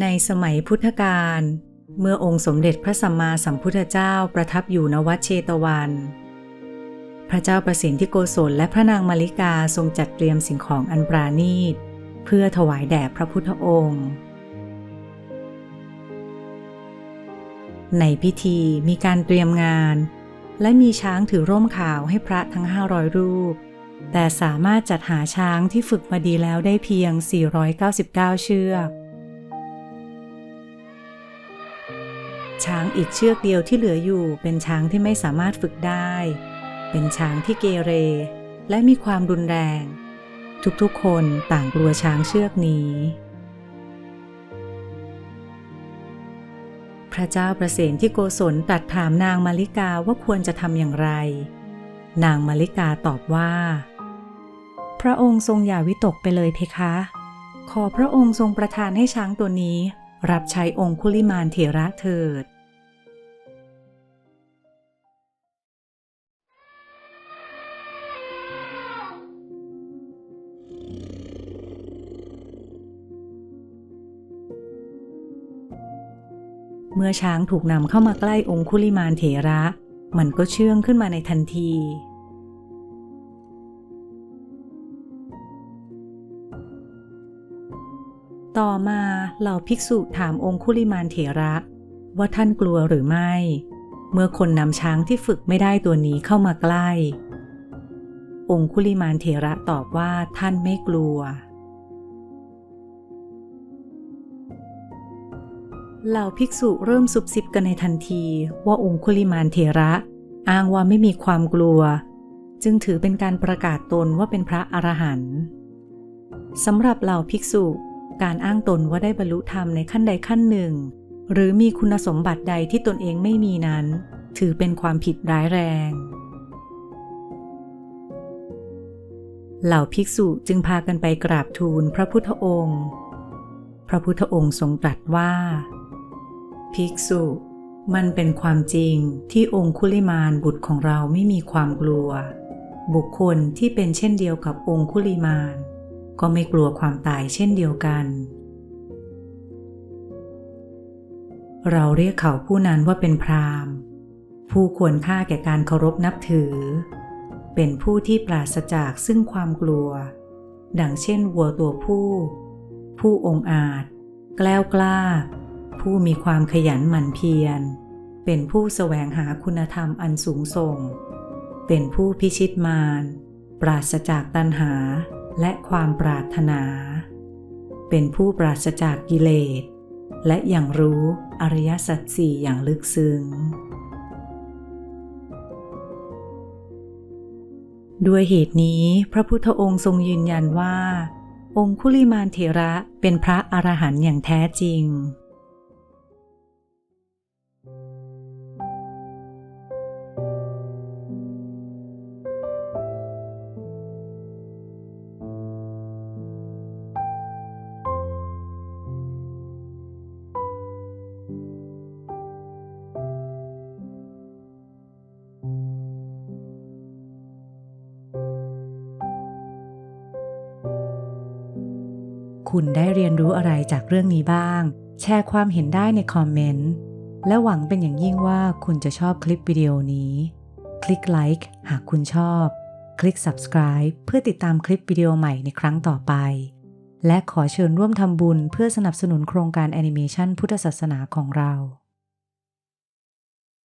ในสมัยพุทธกาลเมื่อองค์สมเด็จพระสัมมาสัมพุทธเจ้าประทับอยู่ณวัดเชตวัน พระเจ้าประสิทธิโกศลและพระนางมาริกาทรงจัดเตรียมสิ่งของอันปราณีต เพื่อถวายแด่พระพุทธองค์ ในพิธีมีการเตรียมงาน และมีช้างถือร่มขาวให้พระทั้ง 500 รูป แต่สามารถจัดหาช้างที่ฝึกมาดีแล้วได้เพียง 499 เชือก ช้างอีกเชือกเดียวที่เหลืออยู่เป็นช้างที่ไม่สามารถฝึกได้ เป็นช้างที่เกเร และมีความรุนแรง ทุกๆคนต่างกลัวช้างเชือกนี้ พระเจ้าประเสนที่โกศลตรัสถามนางมาริกาว่าควรจะทำอย่างไร นางมาริกาตอบว่า พระองค์ทรงอย่าวิตกไปเลยเพคะ ขอพระองค์ทรงประทานให้ช้างตัวนี้รับใช้องคุลิมานเถระเถิด เมื่อช้างถูกนำเข้ามาใกล้องคุลิมานเถระ มันก็เชื่องขึ้นมาในทันที ต่อมาเหล่าภิกษุถามองคุลิมานเถระ ว่าท่านกลัวหรือไม่ เมื่อคนนำช้างที่ฝึกไม่ได้ตัวนี้เข้ามาใกล้ องคุลิมานเถระตอบว่าท่านไม่กลัว เหล่าภิกษุเริ่มซุบซิบกันในทันทีว่าองคุลิมานเถระ อ้างว่าไม่มีความกลัว จึงถือเป็นการประกาศตนว่าเป็นพระอรหันต์สำหรับเหล่าภิกษุการอ้างตนว่าได้บรรลุธรรมในขั้นใดขั้นหนึ่ง หรือมีคุณสมบัติใดที่ตนเองไม่มีนั้น ถือเป็นความผิดร้ายแรง เหล่าภิกษุจึงพากันไปกราบทูลพระพุทธองค์ พระพุทธองค์ทรงตรัสว่า ภิกษุ มันเป็นความจริงที่องคุลิมานบุตรของเราไม่มีความกลัว บุคคลที่เป็นเช่นเดียวกับองคุลิมาน ก็ไม่กลัวความตายเช่นเดียวกัน เราเรียกเขาผู้นั้นว่าเป็นพราหมณ์ ผู้ควรค่าแก่การเคารพนับถือ เป็นผู้ที่ปราศจากซึ่งความกลัว ดังเช่นวัวตัวผู้ ผู้องอาจ แกล้วกล้า ผู้มีความขยันหมั่นเพียร เป็นผู้แสวงหาคุณธรรมอันสูงส่ง เป็นผู้พิชิตมาร ปราศจากตัณหาและความปรารถนา เป็นผู้ปราศจากกิเลส และอย่างรู้อริยสัจสี่อย่างลึกซึ้ง ด้วยเหตุนี้พระพุทธองค์ทรงยืนยันว่า องคุลิมานเถระเป็นพระอรหันต์อย่างแท้จริง คุณได้เรียนรู้อะไรจากเรื่องนี้บ้าง แชร์ความเห็นได้ในคอมเมนต์ และหวังเป็นอย่างยิ่งว่าคุณจะชอบคลิปวิดีโอนี้ คลิกไลค์หากคุณชอบ คลิก subscribe เพื่อติดตามคลิปวิดีโอใหม่ในครั้งต่อไป และขอเชิญร่วมทำบุญเพื่อสนับสนุนโครงการแอนิเมชันพุทธศาสนาของเรา